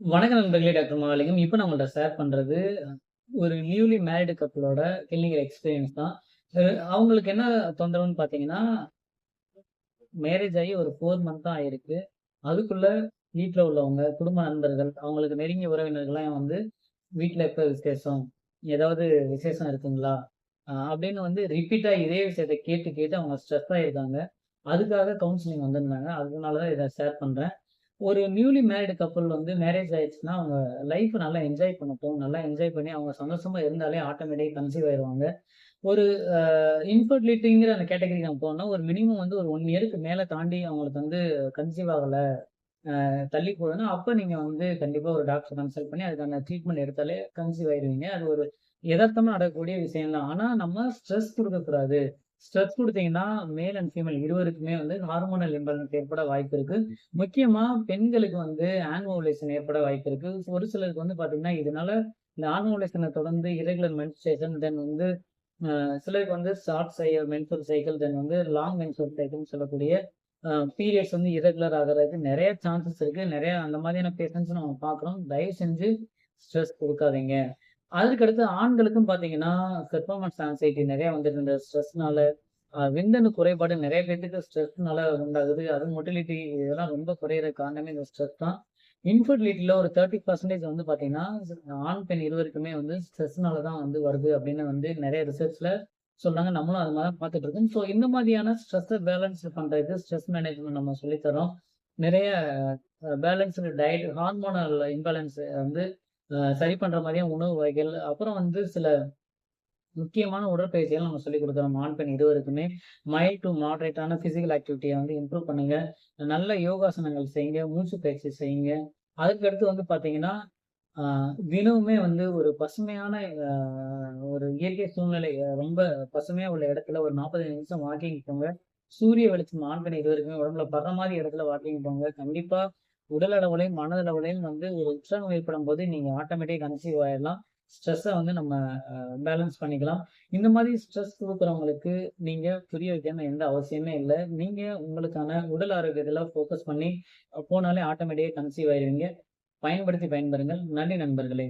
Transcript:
வணக்கம் நண்பர்களே டாக்டர் மகாலிங்கம். இப்போ நான் உங்கள்கிட்ட ஷேர் பண்ணுறது ஒரு நியூலி மேரிடு கப்பலோட கிளினிக்கல் எக்ஸ்பீரியன்ஸ் தான். அவங்களுக்கு என்ன தொந்தரவுன்னு பார்த்தீங்கன்னா, மேரேஜ் ஆகி ஒரு ஃபோர் மந்த் தான் ஆயிருக்கு. அதுக்குள்ள வீட்டில் உள்ளவங்க, குடும்ப நண்பர்கள், அவங்களுக்கு நெருங்கிய உறவினர்கள்லாம் வந்து, வீட்டில் எப்போ விசேஷம்? ஏதாவது விசேஷம் இருக்குங்களா?" அப்படின்னு வந்து ரிப்பீட்டாக இதே விஷயத்த கேட்டு, கேட்டு அவங்க ஸ்ட்ரெஸ் ஆகிருக்காங்க அதுக்காக கவுன்சிலிங் வந்திருந்தாங்க. அதனால தான் இதை ஷேர் பண்ணுறேன் ஒரு நியூலி மேரிடு கப்பல் வந்து மேரேஜ் ஆயிடுச்சுன்னா, அவங்க லைஃப் நல்லா என்ஜாய் பண்ணட்டும். நல்லா என்ஜாய் பண்ணி அவங்க சந்தோஷமா இருந்தாலே ஆட்டோமேட்டிக் கன்சீவ் ஆயிடுவாங்க ஒரு இன்ஃபர்டிலிட்டிங்கிற அந்த கேட்டகரி நம்ம போனோம்னா, ஒரு மினிமம் வந்து ஒரு ஒன் இயருக்கு மேலே தாண்டி அவங்களுக்கு வந்து கன்சீவ் ஆகலை தள்ளி போகுதுன்னா, அப்போ நீங்கள் வந்து கண்டிப்பாக ஒரு டாக்டர் கன்சல்ட் பண்ணி அதுக்கான ட்ரீட்மெண்ட் எடுத்தாலே கன்சீவ் ஆயிடுவீங்க அது ஒரு எதார்த்தமாக நடக்கக்கூடிய விஷயம் தான். ஆனால் நம்ம ஸ்ட்ரெஸ் கொடுக்கக்கூடாது ஸ்ட்ரெஸ் கொடுத்தீங்கன்னா மேல் அண்ட் ஃபீமேல் இருவருக்குமே வந்து ஹார்மோனல் இம்பேலன்ஸ் ஏற்பட வாய்ப்பு இருக்கு. முக்கியமா பெண்களுக்கு வந்து ஆன்மோலேஷன் ஏற்பட வாய்ப்பு இருக்கு. ஒரு சிலருக்கு வந்து பார்த்தீங்கன்னா, இதனால இந்த ஆன்மோலேஷனை தொடர்ந்து இரெகுலர் மென்ஸ்ட்ரேஷன், தென் வந்து சிலருக்கு வந்து ஷார்ட் சை மென்ஸ்ட்ரல் சைக்கிள், தென் வந்து லாங் மென்ஸ்ட்ரல் சைக்கிள்னு சொல்லக்கூடிய பீரியட்ஸ் வந்து இரெகுலர் ஆகிறதுக்கு நிறைய சான்சஸ் இருக்கு. நிறைய அந்த மாதிரியான பேஷன்ஸ் நம்ம பார்க்குறோம். தயவு செஞ்சு ஸ்ட்ரெஸ் கொடுக்காதீங்க அதுக்கடுத்து ஆண்களுக்கும் பார்த்தீங்கன்னா, பெர்ஃபார்மன்ஸ் ஆன்சைட்டி நிறைய வந்துட்டு இந்த ஸ்ட்ரெஸ்னால. விந்தனு விந்தணு குறைபாடு நிறைய பேர்த்துக்கு ஸ்ட்ரெஸ்னால உண்டாகுது. அது மொட்டிலிட்டி இதெல்லாம் ரொம்ப குறையிற காரணமே இந்த ஸ்ட்ரெஸ் தான். இன்ஃபெர்டிலிட்டில ஒரு 30% வந்து பார்த்தீங்கன்னா, ஆண், பெண் இருவருக்குமே வந்து ஸ்ட்ரெஸ்னால தான் வந்து வருது அப்படின்னு வந்து நிறைய ரிசர்ச்ல சொல்றாங்க. நம்மளும் அது மாதிரி பார்த்துட்டு இருக்கோம். ஸோ இந்த மாதிரியான ஸ்ட்ரெஸ்ஸை பேலன்ஸ் பண்ணுறதுக்கு ஸ்ட்ரெஸ் மேனேஜ்மெண்ட் நம்ம சொல்லித்தரோம் நிறைய பேலன்ஸ்டு டயட், ஹார்மோனல் இம்பேலன்ஸ் வந்து சரி பண்ற மாதிரியான உணவு வகைகள், அப்புறம் வந்து சில முக்கியமான உடற்பயிற்சிகள் நம்ம சொல்லிக் கொடுக்குறோம் ஆண், பெண் இருவருக்குமே. மைல்ட் டு மாடரேட்டான பிசிக்கல் ஆக்டிவிட்டியை வந்து இம்ப்ரூவ் பண்ணுங்க. நல்ல யோகாசனங்கள் செய்யுங்க. மூச்சு பயிற்சி செய்யுங்க. அதுக்கடுத்து வந்து பார்த்தீங்கன்னா, தினமுமே வந்து ஒரு பசுமையான ஒரு இயற்கை சூழ்நிலை ரொம்ப பசுமையா உள்ள இடத்துல ஒரு 45 நிமிஷம் வாக்கிங் போங்க. சூரிய வெளிச்சம் ஆண், பெண் இருவருக்குமே உடம்புல படுற மாதிரி இடத்துல வாக்கிங் போங்க. கண்டிப்பா உடல் அளவுலையும் மனதளவுலையும் வந்து ஒரு உற்சாகம் ஏற்படும்போது நீங்க ஆட்டோமேட்டிக் கன்சீவ் ஆயிடலாம் ஸ்ட்ரெஸ்ஸை வந்து நம்ம பேலன்ஸ் பண்ணிக்கலாம். இந்த மாதிரி ஸ்ட்ரெஸ் கொடுக்குறவங்களுக்கு நீங்க புரிய வைக்கணும் எந்த அவசியமே இல்லை நீங்க உங்களுக்கான உடல் ஆரோக்கியத்துல ஃபோக்கஸ் பண்ணி போனாலே ஆட்டோமேட்டிக்காக கன்சீவ் ஆயிடுவீங்க பயன்படுத்தி பயன்பெறுங்கள். நன்றி நண்பர்களே!